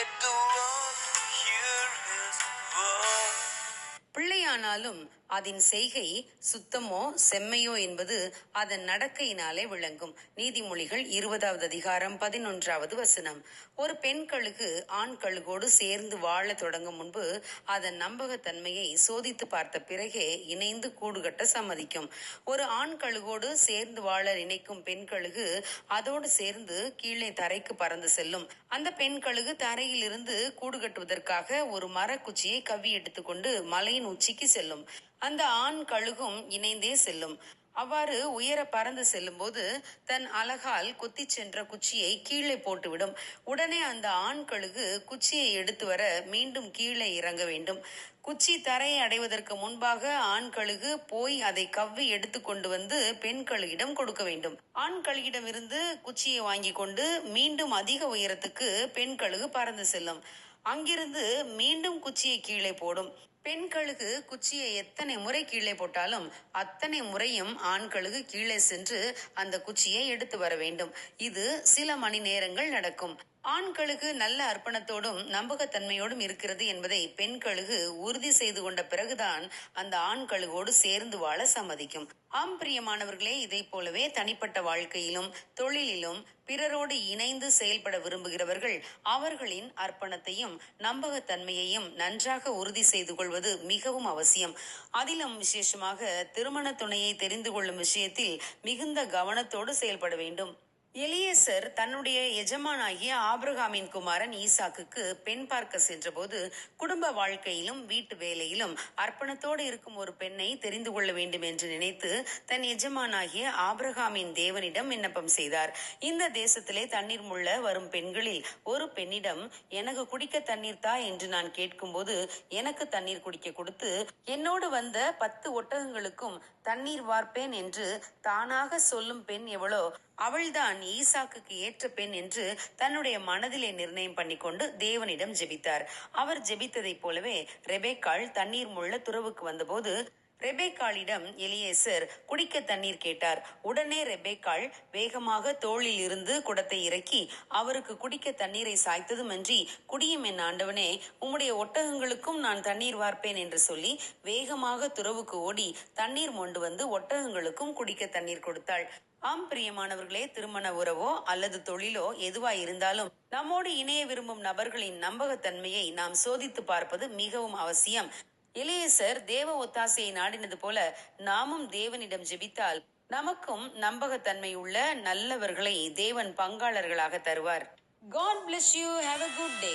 do பிள்ளையானாலும் அதன் செய்கை சுத்தமோ செம்மையோ என்பது அதன் நடக்கையினாலே விளங்கும். நீதிமொழிகள் இருபதாவது அதிகாரம் பதினொன்றாவது வசனம். ஒரு பெண் கழுகு ஆண் கழுகோடு சேர்ந்து வாழ தொடங்கும் முன்பு அதன் நம்பகத்தன்மையை சோதித்து பார்த்த பிறகே இணைந்து கூடுகட்ட சம்மதிக்கும். ஒரு ஆண் கழுகோடு சேர்ந்து வாழ நினைக்கும் பெண் கழுகு அதோடு சேர்ந்து கீழே தரைக்கு பறந்து செல்லும். அந்த பெண் கழுகு தரையில் இருந்து கூடு கட்டுவதற்காக ஒரு மரக்குச்சியை கவ்வி எடுத்துக்கொண்டு மலையின் உச்சிக்கு செல்லும். அந்த ஆண் கழுகும் இணைந்தே செல்லும். அவ்வாறு உயர பறந்து செல்லும்போது தன் அழகால் குத்தி சென்ற குச்சியை கீழே போட்டுவிடும். உடனே அந்த ஆண் கழுகு குச்சியை எடுத்து வர மீண்டும் கீழே இறங்க வேண்டும். குச்சி தரையை அடைவதற்கு முன்பாக ஆண் கழுகு போய் அதை கவ்வி எடுத்து கொண்டு வந்து பெண் கழுகிடம் கொடுக்க வேண்டும். ஆண் கழுகிடம் இருந்து குச்சியை வாங்கி கொண்டு மீண்டும் அதிக உயரத்துக்கு பெண் கழுகு பறந்து செல்லும். அங்கிருந்து மீண்டும் குச்சியை கீழே போடும். பெண் கழுகு குச்சியை எத்தனை முறை கீழே போட்டாலும் அத்தனை முறையும் ஆண் கழுகு கீழே சென்று அந்த குச்சியை எடுத்து வர வேண்டும். இது சில மணி நேரங்கள் நடக்கும். ஆண் கழுகு நல்ல அர்ப்பணத்தோடும் நம்பகத்தன்மையோடும் இருக்கிறது என்பதை பெண் கழுகு உறுதி செய்து கொண்ட பிறகுதான் அந்த ஆண் கழுகோடு சேர்ந்து வாழ சம்மதிக்கும். ஆம் பிரியமானவர்களே இதை போலவே தனிப்பட்ட வாழ்க்கையிலும் தொழிலிலும் பிறரோடு இணைந்து செயல்பட விரும்புகிறவர்கள் அவர்களின் அர்ப்பணத்தையும் நம்பகத்தன்மையையும் நன்றாக உறுதி செய்து கொள்வது மிகவும் அவசியம். அதிலும் விசேஷமாக திருமண துணையை தெரிந்து கொள்ளும் விஷயத்தில் மிகுந்த கவனத்தோடு செயல்பட வேண்டும். எலியேசர் தன்னுடைய எஜமானாகிய ஆப்ரஹாமின் குமாரன் ஈசாக்குக்கு பெண் பார்க்க சென்றபோது குடும்ப வாழ்க்கையிலும் வீட்டு வேலையிலும் அர்ப்பணத்தோடு இருக்கும் ஒரு பெண்ணை தெரிந்து கொள்ள வேண்டும் என்று நினைத்து தன் எஜமானாகிய ஆப்ரஹாமின் தேவனிடம் விண்ணப்பம் செய்தார். இந்த தேசத்திலே தண்ணீர் முள்ள வரும் பெண்களில் ஒரு பெண்ணிடம் எனக்கு குடிக்க தண்ணீர் தா என்று நான் கேட்கும்போது எனக்கு தண்ணீர் குடிக்க கொடுத்து என்னோடு வந்த பத்து ஒட்டகங்களுக்கும் தண்ணீர் வார்ப்பேன் என்று தானாக சொல்லும் பெண் எவ்வளோ அவள்தான் ஈசாக்குக்கு ஏற்ற பெண் என்று தன்னுடைய மனதிலே நிர்ணயம் பண்ணிக்கொண்டு தேவனிடம் ஜெபித்தார். அவர் ஜெபித்ததைப் போலவே ரெபேக்காள் தண்ணீர் முள்ள துறவுக்கு வந்தபோது ரெபேக்காளிடம் எலியேசர் குடிக்க தண்ணீர் கேட்டார். உடனே ரெபேக்காள் வேகமாக தோளில் இருந்து குடத்தை இறக்கி அவருக்கு குடிக்க தண்ணீரை சாய்த்ததுமன்றி குடியும் என் ஆண்டவனே உம்முடைய ஒட்டகங்களுக்கும் நான் தண்ணீர் வார்ப்பேன் என்று சொல்லி வேகமாக துறவுக்கு ஓடி தண்ணீர் மொண்டு வந்து ஒட்டகங்களுக்கும் குடிக்க தண்ணீர் கொடுத்தாள். ஆம் பிரியமானவர்களே திருமண உறவோ அல்லது தொழிலோ எதுவாய் இருந்தாலும் நம்மோடு இணைய விரும்பும் நபர்களின் நம்பகத்தன்மையை நாம் சோதித்து பார்ப்பது மிகவும் அவசியம். இளையசர் தேவ ஒத்தாசையை நாடினது போல நாமும் தேவனிடம் ஜெபித்தால் நமக்கும் நம்பகத்தன்மை உள்ள நல்லவர்களை தேவன் பங்காளர்களாக தருவார். God bless you have a good day